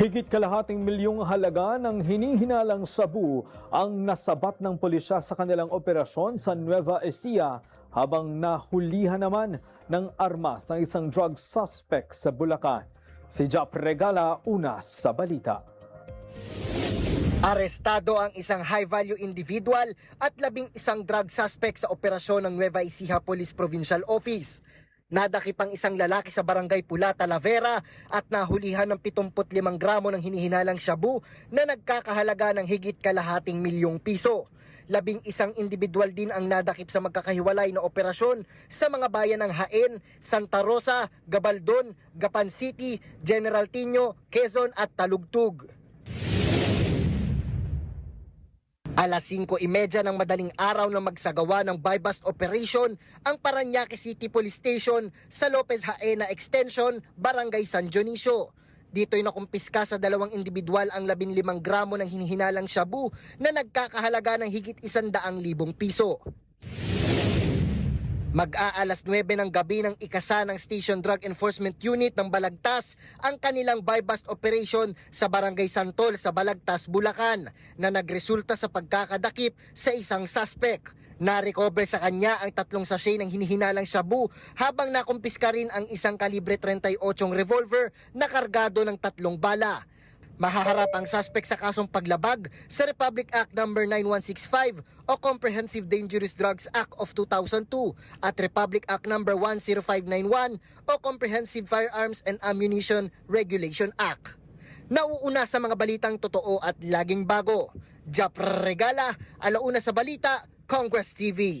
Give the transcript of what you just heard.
Higit kalahating milyong halaga ng hinihinalang sabu ang nasabat ng pulisya sa kanilang operasyon sa Nueva Ecija habang nahulihan naman ng armas ng isang drug suspect sa Bulacan. Si Jap Regala una sa balita. Arestado ang isang high-value individual at labing isang drug suspect sa operasyon ng Nueva Ecija Police Provincial Office. Nadakip ang isang lalaki sa barangay Pula, Talavera at nahulihan ng 75 gramo ng hinihinalang shabu na nagkakahalaga ng higit kalahating milyong piso. Labing isang individual din ang nadakip sa magkakahiwalay na operasyon sa mga bayan ng Haen, Santa Rosa, Gabaldon, Gapan City, General Tino, Quezon at Talugtug. Alas 5.30 ng madaling araw na magsagawa ng buy-bust operation ang Paranaque City Police Station sa Lopez Haena Extension, Barangay San Dionisio. Dito'y nakumpiska sa dalawang individual ang 15 gramo ng hinihinalang shabu na nagkakahalaga ng higit 100,000 piso. Mag-aalas 9 ng gabi ng ikasa ng Station Drug Enforcement Unit ng Balagtas ang kanilang buy-bust operation sa Barangay Santol sa Balagtas, Bulacan na nagresulta sa pagkakadakip sa isang suspect. Na-recover sa kanya ang tatlong sachet ng hinihinalang shabu habang nakumpiska rin ang isang kalibre 38 revolver na kargado ng tatlong bala. Mahaharap ang suspect sa kasong paglabag sa Republic Act No. 9165 o Comprehensive Dangerous Drugs Act of 2002 at Republic Act No. 10591 o Comprehensive Firearms and Ammunition Regulation Act. Nauuna sa mga balitang totoo at laging bago. Jap Regala, alauna sa balita, Congress TV.